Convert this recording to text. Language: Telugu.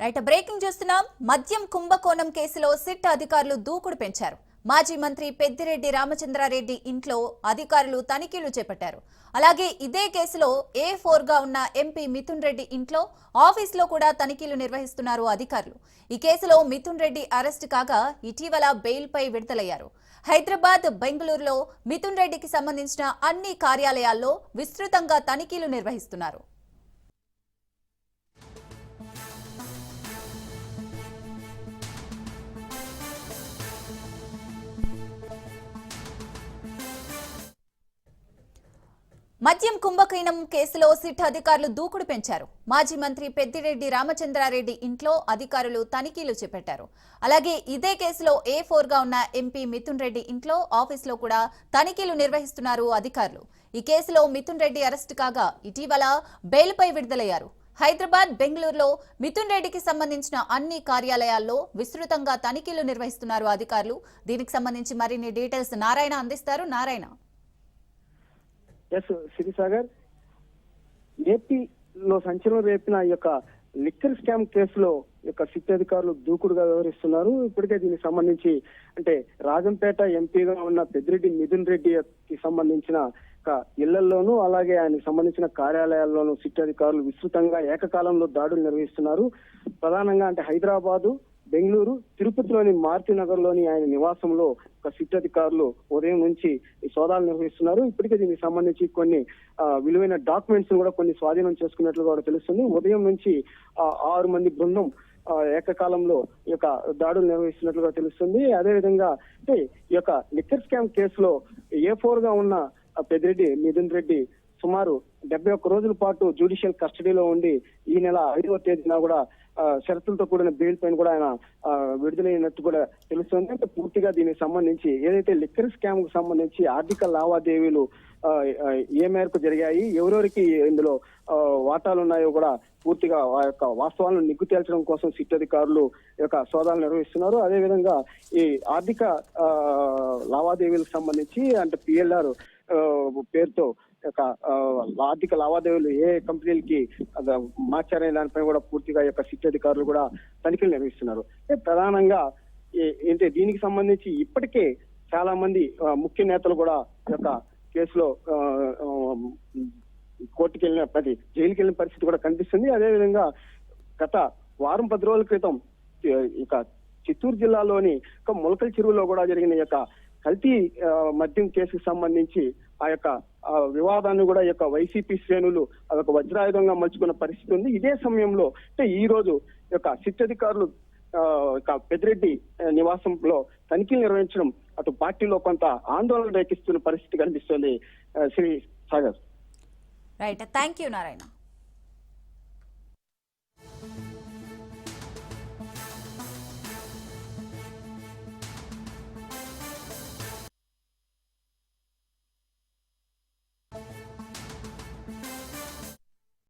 రైట్ బ్రేకింగ్ చూస్తున్నాం మద్యం కుంభకోణం కేసులో సిట్ అధికారులు దూకుడు పెంచారు. మాజీ మంత్రి పెద్దిరెడ్డి రామచంద్రారెడ్డి ఇంట్లో అధికారులు తనిఖీలు చేపట్టారు. అలాగే ఇదే కేసులో ఏ ఫోర్గా ఉన్న ఎంపీ మిథున్ రెడ్డి ఇంట్లో ఆఫీస్లో కూడా తనిఖీలు నిర్వహిస్తున్నారు అధికారులు. ఈ కేసులో మిథున్ రెడ్డి అరెస్ట్ కాగా ఇటీవల బెయిల్పై విడుదలయ్యారు. హైదరాబాద్ బెంగళూరులో మిథున్ రెడ్డికి సంబంధించిన అన్ని కార్యాలయాల్లో విస్తృతంగా తనిఖీలు నిర్వహిస్తున్నారు. మద్యం కుంభకైనం కేసులో సిట్ అధికారులు దూకుడు పెంచారు. మాజీ మంత్రి పెద్దిరెడ్డి రామచంద్రారెడ్డి ఇంట్లో అధికారులు తనిఖీలు చేపట్టారు. అలాగే ఇదే కేసులో ఏ ఫోర్గా ఉన్న ఎంపీ మిథున్ రెడ్డి ఇంట్లో ఆఫీసులో కూడా తనిఖీలు నిర్వహిస్తున్నారు అధికారులు. ఈ కేసులో మిథున్ రెడ్డి అరెస్ట్ కాగా ఇటీవల బెయిల్పై విడుదలయ్యారు. హైదరాబాద్ బెంగళూరులో మిథున్ రెడ్డికి సంబంధించిన అన్ని కార్యాలయాల్లో విస్తృతంగా తనిఖీలు నిర్వహిస్తున్నారు అధికారులు. దీనికి సంబంధించి మరిన్ని డీటెయిల్స్ నారాయణ అందిస్తారు. నారాయణ. ఎస్ సిరిసాగర్. ఏపీలో సంచలనం రేపిన ఈ యొక్క లిక్కర్ స్కామ్ కేసులో యొక్క సిట్ అధికారులు దూకుడుగా వ్యవహరిస్తున్నారు. ఇప్పటికే దీనికి సంబంధించి అంటే రాజంపేట ఎంపీగా ఉన్న పెద్దిరెడ్డి మిథున్ రెడ్డికి సంబంధించిన ఒక ఇళ్ళలోనూ అలాగే ఆయనకు సంబంధించిన కార్యాలయాల్లోనూ సిట్ అధికారులు విస్తృతంగా ఏకకాలంలో దాడులు నిర్వహిస్తున్నారు. ప్రధానంగా అంటే హైదరాబాదు బెంగళూరు తిరుపతిలోని మారుతినగర్లోని ఆయన నివాసంలో ఒక సిట్ అధికారులు ఉదయం నుంచి ఈ సోదాలు నిర్వహిస్తున్నారు. ఇప్పటికే దీనికి సంబంధించి కొన్ని విలువైన డాక్యుమెంట్స్ కూడా కొన్ని స్వాధీనం చేసుకున్నట్లు కూడా తెలుస్తుంది. ఉదయం నుంచి ఆరు మంది బృందం ఏకకాలంలో ఈ యొక్క దాడులు నిర్వహిస్తున్నట్లుగా తెలుస్తుంది. అదేవిధంగా అంటే ఈ యొక్క లిక్కర్ స్కామ్ కేసులో ఏ ఫోర్గా ఉన్న పెద్దిరెడ్డి మిథున్ రెడ్డి సుమారు డెబ్బై ఒక్క రోజుల పాటు జ్యుడిషియల్ కస్టడీలో ఉండి ఈ నెల ఐదవ తేదీన కూడా షరతులతో కూడిన బెయిల్ పైన కూడా ఆయన విడుదలైనట్టు కూడా తెలుస్తుంది. అంటే పూర్తిగా దీనికి సంబంధించి ఏదైతే లిక్కర్ స్కామ్కు సంబంధించి ఆర్థిక లావాదేవీలు ఏ మేరకు జరిగాయి ఎవరెవరికి ఇందులో వాటాలు ఉన్నాయో కూడా పూర్తిగా ఆ యొక్క వాస్తవాలను నిగ్గు తేల్చడం కోసం సిట్ అధికారులు ఈ యొక్క సోదాలు నిర్వహిస్తున్నారు. అదేవిధంగా ఈ ఆర్థిక లావాదేవీలకు సంబంధించి అంటే పిఎల్ఆర్ పేరుతో యొక్క ఆర్థిక లావాదేవీలు ఏ కంపెనీలకి మార్చారనే దానిపై కూడా పూర్తిగా యొక్క సిట్ అధికారులు కూడా తనిఖీలు నిర్వహిస్తున్నారు. ప్రధానంగా ఏంటంటే ఏంటి దీనికి సంబంధించి ఇప్పటికే చాలా మంది ముఖ్య నేతలు కూడా ఈ యొక్క కేసులో ఆ, కోర్టుకి వెళ్ళిన ప్రతి జైలుకి వెళ్ళిన పరిస్థితి కూడా కనిపిస్తుంది. అదేవిధంగా గత వారం పది రోజుల క్రితం ఇక చిత్తూరు జిల్లాలోని ఒక మొలకల చెరువులో కూడా జరిగిన యొక్క కల్తీ మద్యం కేసుకు సంబంధించి ఆ యొక్క వివాదాన్ని కూడా యొక్క వైసీపీ శ్రేణులు అదొక వజ్రాయుధంగా మలుచుకున్న పరిస్థితి ఉంది. ఇదే సమయంలో అంటే ఈ రోజు యొక్క శిక్షాధికారులు పెద్దిరెడ్డి నివాసంలో తనిఖీలు నిర్వహించడం అటు పార్టీలో కొంత ఆందోళన రేకిస్తున్న పరిస్థితి కనిపిస్తుంది Shri Sagar. Right thank you Narayana